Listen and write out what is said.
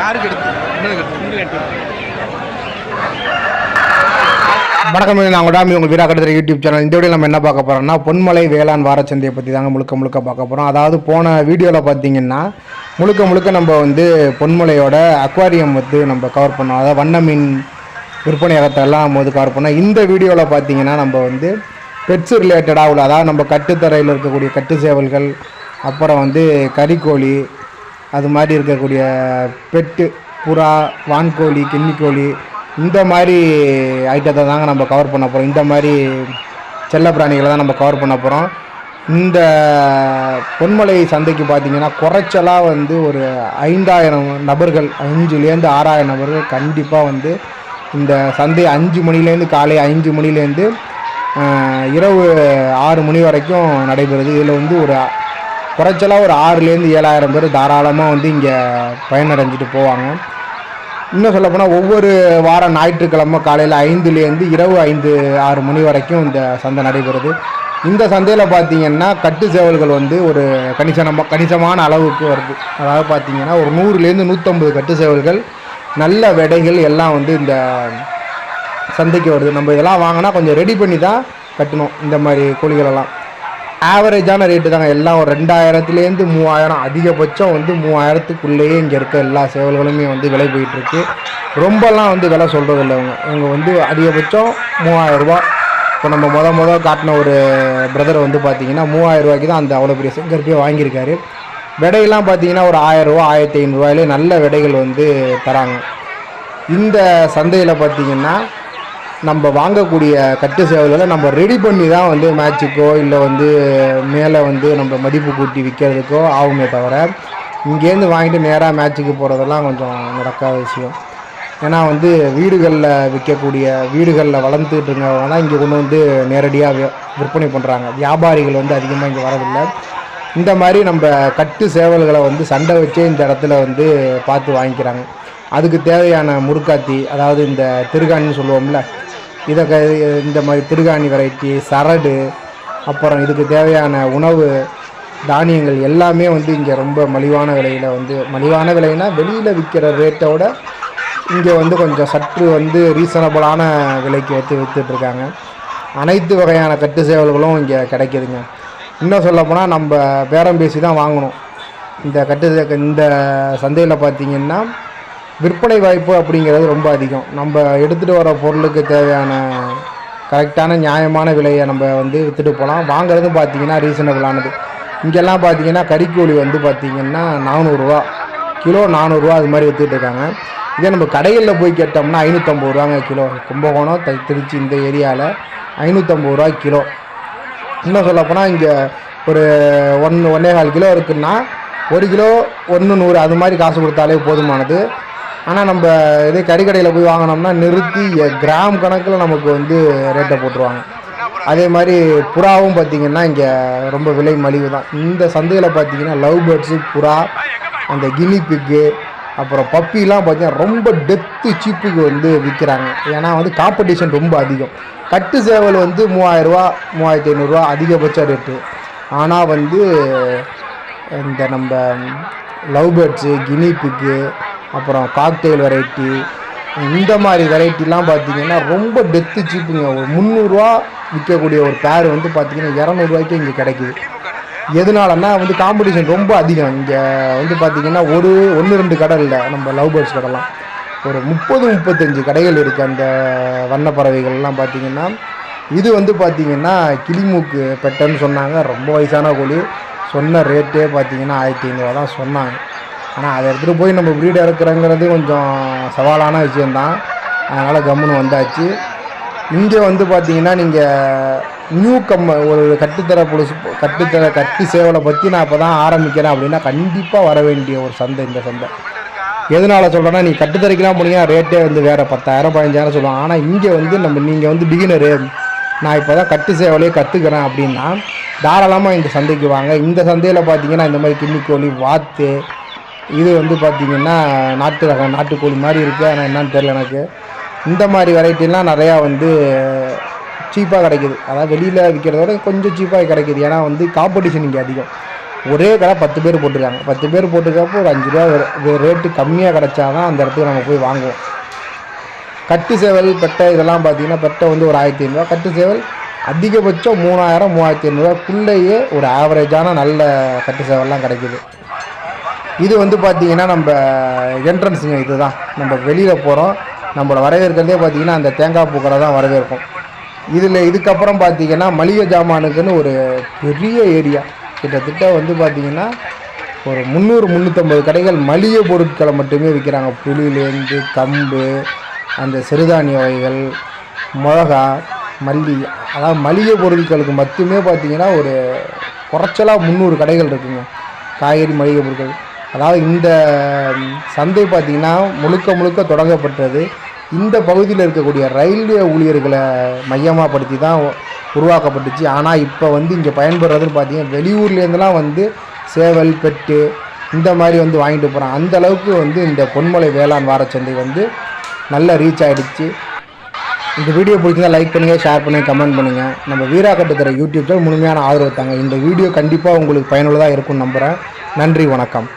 யாருக்கு வணக்கம் நான் உடாமி உங்கள் வீரா கடத்தல் யூடியூப் சேனல். இந்த வீடியோ நம்ம என்ன பார்க்க போகிறோம்னா பொன்மலை வேளாண் வாரச்சந்தையை பற்றி தாங்க முழுக்க முழுக்க பார்க்க போகிறோம் அதாவது போன வீடியோவில் பார்த்தீங்கன்னா முழுக்க முழுக்க நம்ம வந்து பொன்மலையோட அக்வாரியம் வந்து நம்ம கவர் பண்ணோம். அதாவது வண்ண மீன் விற்பனையகத்தை எல்லாம் நம்ம வந்து கவர் பண்ணோம். இந்த வீடியோவில் பார்த்தீங்கன்னா நம்ம வந்து பெட்ஸ் ரிலேட்டடாக உள்ள அதாவது நம்ம கட்டுத்தரையில் இருக்கக்கூடிய கட்டு சேவல்கள் அப்புறம் வந்து கறிக்கோழி அது மாதிரி இருக்கக்கூடிய பெட்டு புறா வான்கோழி கின்னிக்கோழி இந்த மாதிரி ஐட்டத்தை தாங்க நம்ம கவர் பண்ண போகிறோம் இந்த மாதிரி செல்ல பிராணிகளை தான் நம்ம கவர் பண்ண போகிறோம் இந்த பொன்மலை சந்தைக்கு பார்த்தீங்கன்னா குறைச்சலாக வந்து ஒரு ஐந்தாயிரம் நபர்கள் அஞ்சுலேருந்து ஆறாயிரம் நபர்கள் கண்டிப்பாக வந்து இந்த சந்தை அஞ்சு மணிலேருந்து காலை அஞ்சு மணிலேருந்து இரவு ஆறு மணி வரைக்கும் நடைபெறுது. இதில் வந்து ஒரு குறைச்சலாக ஒரு ஆறுலேருந்து ஏழாயிரம் பேர் தாராளமாக வந்து இங்கே பயனடைஞ்சிட்டு போவாங்க. இன்னும் சொல்லப்போனால் ஒவ்வொரு வாரம் ஞாயிற்றுக்கிழமை காலையில் ஐந்துலேருந்து இரவு ஐந்து ஆறு மணி வரைக்கும் இந்த சந்தை நடைபெறுது. இந்த சந்தையில் பார்த்தீங்கன்னா கட்டு சேவல்கள் வந்து ஒரு கணிசனமாக கணிசமான அளவுக்கு வருது. அதாவது பார்த்தீங்கன்னா ஒரு நூறுலேருந்து நூற்றம்பது கட்டு சேவல்கள் நல்ல விடைகள் எல்லாம் வந்து இந்த சந்தைக்கு வருது. நம்ம இதெல்லாம் வாங்கினா கொஞ்சம் ரெடி பண்ணி தான் கட்டணும் இந்த மாதிரி கோழிகளெல்லாம் ஆவரேஜான ரேட்டு தாங்க. எல்லாம் ஒரு ரெண்டாயிரத்துலேருந்து மூவாயிரம். அதிகபட்சம் வந்து மூவாயிரத்துக்குள்ளேயே இங்கே இருக்க எல்லா சேவல்களுமே வந்து விலை போயிட்டுருக்கு. ரொம்பலாம் வந்து விலை சொல்கிறது இல்லை அவங்க இவங்க வந்து அதிகபட்சம் மூவாயிரம் இப்போ நம்ம முத முத காட்டின ஒரு பிரதர் வந்து பார்த்தீங்கன்னா மூவாயிரரூபாய்க்கு தான் அந்த அவ்வளோ பெரிய செங்கற்பியை வாங்கியிருக்காரு. விடையெல்லாம் பார்த்தீங்கன்னா ஒரு ஆயிரம் ஆயிரத்தி ஐநூறுரூவாயிலே நல்ல விடைகள் வந்து தராங்க. இந்த சந்தையில் பார்த்தீங்கன்னா நம்ம வாங்கக்கூடிய கட்டு சேவல்களை நம்ம ரெடி பண்ணி தான் வந்து மேட்சுக்கோ இல்லை வந்து மேலே வந்து நம்ம மதிப்பு கூட்டி விற்கிறதுக்கோ ஆகுமே தவிர இங்கேருந்து வாங்கிட்டு நேராக மேட்ச்சுக்கு போகிறதெல்லாம் கொஞ்சம் நடக்காத விஷயம். ஏன்னா வந்து வீடுகளில் விற்கக்கூடிய வீடுகளில் வளர்ந்துட்டு இருந்தவங்க தான் இங்கே கொண்டு வந்து நேரடியாக விற்பனை பண்ணுறாங்க வியாபாரிகள் வந்து அதிகமாக இங்கே வரதில்லை. இந்த மாதிரி நம்ம கட்டு சேவல்களை வந்து சண்டை வச்சே இந்த இடத்துல வந்து பார்த்து வாங்கிக்கிறாங்க. அதுக்கு தேவையான முறுக்காத்தி அதாவது இந்த திருகாணின்னு சொல்லுவோம்ல இதை க இந்த மாதிரி திருகாணி வெரைட்டி சரடு அப்புறம் இதுக்கு தேவையான உணவு தானியங்கள் எல்லாமே வந்து இங்கே ரொம்ப மலிவான விலையில் வந்து மலிவான விலைனா வெளியில் விற்கிற ரேட்டோட இங்கே வந்து கொஞ்சம் சற்று வந்து ரீசனபிளான விலைக்கு வந்து விற்றுட்ருக்காங்க அனைத்து வகையான கட்டு சேவல்களும் இங்கே கிடைக்குதுங்க. இன்னும் சொல்லப்போனால் நம்ம பேரம் பேசி தான் வாங்கணும். இந்த கட்டு இந்த சந்தையில் பார்த்தீங்கன்னா விற்பனை வாய்ப்பு அப்படிங்கிறது ரொம்ப அதிகம். நம்ம எடுத்துகிட்டு வர பொருளுக்கு தேவையான கரெக்டான நியாயமான விலையை நம்ம வந்து விற்றுட்டு போகலாம். வாங்குறதும் பார்த்திங்கன்னா ரீசனபிளானது இங்கெல்லாம் பார்த்திங்கன்னா கறிக்கோழி வந்து பார்த்தீங்கன்னா நானூறுரூவா கிலோ நானூறுரூவா அது மாதிரி விற்றுட்டு இருக்காங்க. இதே நம்ம கடைகளில் போய் கேட்டோம்னா ஐநூற்றம்பது ரூபாங்க கிலோ. கும்பகோணம் த- திருச்சி இந்த ஏரியாவில் ஐநூற்றம்பது ரூபா கிலோ. இன்னும் சொல்லப்போனால் இங்கே ஒரு ஒன்று ஒன்றே கால் கிலோ இருக்குன்னா ஒரு கிலோ ஒன்று நூறு அது மாதிரி காசு கொடுத்தாலே போதுமானது. ஆனால் நம்ம இதே கறிக்கடையில் போய் வாங்கினோம்னா நிறுத்தி கிராம் கணக்கில் நமக்கு வந்து ரேட்டை போட்டுருவாங்க. அதே மாதிரி புறாவும் பார்த்திங்கன்னா இங்கே ரொம்ப விலை மலிவு தான் இந்த சந்தையில் பார்த்தீங்கன்னா லவ் பேர்ட்ஸு புறா அந்த கினி பிக்கு அப்புறம் பப்பிலாம் பார்த்தீங்கன்னா ரொம்ப டெத்து சீப்புக்கு வந்து விற்கிறாங்க ஏன்னா வந்து காம்படிஷன் ரொம்ப அதிகம். கட்டு சேவல் வந்து மூவாயிரரூவா மூவாயிரத்தி ஐநூறுரூவா அதிகபட்ச ரேட்டு ஆனால் வந்து இந்த நம்ம லவ் பேர்ட்ஸு கினி பிக்கு அப்புறம் காக்டெயில் வெரைட்டி இந்த மாதிரி வெரைட்டிலாம் பார்த்தீங்கன்னா ரொம்ப டெத்து சீப்புங்க ஒரு முந்நூறுரூவா விற்கக்கூடிய ஒரு பேர் வந்து பார்த்தீங்கன்னா இரநூறுவாய்க்கு இங்கே கிடைக்குது. எதனாலன்னா வந்து காம்படிஷன் ரொம்ப அதிகம். இங்கே வந்து பார்த்திங்கன்னா ஒரு ஒன்று ரெண்டு கடை இல்லை. நம்ம லவ் பேர்ட்ஸ் கடைலாம். ஒரு முப்பது முப்பத்தஞ்சு கடைகள் இருக்குது அந்த வண்ணப்பறவைகள்லாம் பார்த்திங்கன்னா. இது வந்து பார்த்திங்கன்னா கிளிமூக்கு பெட்டைன்னு சொன்னாங்க. ரொம்ப வயசான கோழி. சொன்ன ரேட்டே பார்த்தீங்கன்னா ஆயிரத்தி ஐநூறுவா தான் சொன்னாங்க. ஆனால் அதை எடுத்துகிட்டு போய் நம்ம வீடு இறக்குறங்கிறது கொஞ்சம் சவாலான விஷயந்தான் அதனால் கம்முன்னு வந்தாச்சு. இங்கே வந்து பார்த்தீங்கன்னா நீங்கள் நியூ கம்ம ஒரு கட்டுத்தர புதுசு கட்டுத்தர கட்டு சேவலை பற்றி நான் இப்போ தான் ஆரம்பிக்கிறேன் அப்படின்னா கண்டிப்பாக வர வேண்டிய ஒரு சந்தை இந்த சந்தை. எதனால சொல்கிறேன்னா நீ கட்டுத்தரைக்கெலாம் போனீங்கன்னா ரேட்டே வந்து வேறு பத்தாயிரம் பதினஞ்சாயிரம் சொல்லுவாங்க. ஆனால் இங்கே வந்து நம்ம நீங்கள் வந்து பிகினரு நான் இப்போ தான் கட்டு சேவலையே கற்றுக்கிறேன் அப்படின்னா தாராளமாக இந்த சந்தைக்கு வாங்க. இந்த சந்தையில் பார்த்தீங்கன்னா இந்த மாதிரி கிண்ணிக்கோழி வாத்து இது வந்து பார்த்திங்கன்னா நாட்டு ரக நாட்டுக்கோழி மாதிரி இருக்குது ஆனால் என்னன்னு தெரில எனக்கு. இந்த மாதிரி வெரைட்டிலாம் நிறையா வந்து சீப்பாக கிடைக்குது. அதாவது வெளியில் விற்கிறத விட கொஞ்சம் சீப்பாக கிடைக்குது. ஏன்னா வந்து காம்படிஷன் இங்கே அதிகம். ஒரே கடை பத்து பேர் போட்டிருக்காங்க. பத்து பேர் போட்டிருக்கப்போ ஒரு அஞ்சு ரூபா ரேட்டு கம்மியாக கிடச்சாதான் அந்த இடத்துக்கு நம்ம போய் வாங்குவோம். கட்டு சேவல் பெட்டை இதெல்லாம் பார்த்தீங்கன்னா பெட்டை வந்து ஒரு ஆயிரத்தி ஐநூறுரூவா கட்டு சேவல் அதிகபட்சம் மூணாயிரம் மூவாயிரத்தி ஐநூறுரூவாக்குள்ளேயே ஒரு ஆவரேஜான நல்ல கட்டு சேவல்லாம் கிடைக்குது. இது வந்து பார்த்தீங்கன்னா நம்ம என்ட்ரன்ஸுங்க இதுதான். நம்ம வெளியில் போகிறோம் நம்மளோட வரவேற்கிறதே பார்த்தீங்கன்னா அந்த தேங்காய் பூக்கடை தான் வரவேற்கும். இதில் இதுக்கப்புறம் பார்த்தீங்கன்னா மளிகை ஜாமானுக்குன்னு ஒரு பெரிய ஏரியா கிட்டத்தட்ட வந்து பார்த்தீங்கன்னா ஒரு முந்நூறு முந்நூற்றம்பது கடைகள் மளிகை பொருட்களை மட்டுமே விற்கிறாங்க. புளியிலேருந்து கம்பு அந்த சிறுதானிய வகைகள் மிளகா மல்லி. அதாவது மளிகை பொருட்களுக்கு மட்டுமே பார்த்தீங்கன்னா ஒரு குறைச்சலாக முந்நூறு கடைகள் இருக்குங்க. காய்கறி மளிகை பொருட்கள். அதாவது இந்த சந்தை பார்த்திங்கன்னா முழுக்க முழுக்க தொடங்கப்பட்டது. இந்த பகுதியில் இருக்கக்கூடிய ரயில்வே ஊழியர்களை மையமாக படுத்தி தான் உருவாக்கப்பட்டுச்சு. ஆனால் இப்போ வந்து இங்கே பயன்படுறதுன்னு பார்த்தீங்கன்னா வெளியூர்லேருந்துலாம் வந்து சேவல் பெட்டு இந்த மாதிரி வந்து வாங்கிட்டு போகிறான் அந்த அளவுக்கு வந்து இந்த பொன்மலை வேளாண் வாரச்சந்தை வந்து நல்லா ரீச் ஆகிடுச்சு இந்த வீடியோ பிடிச்சிருந்தா லைக் பண்ணுங்கள் ஷேர் பண்ணுங்கள் கமெண்ட் பண்ணுங்கள் நம்ம வீரா கட்டுத்தர யூடியூப் சேனல் முழுமையான ஆதரவு தாங்க. இந்த வீடியோ கண்டிப்பாக உங்களுக்கு பயனுள்ளதாக இருக்கும்னு நம்புகிறேன் நன்றி வணக்கம்.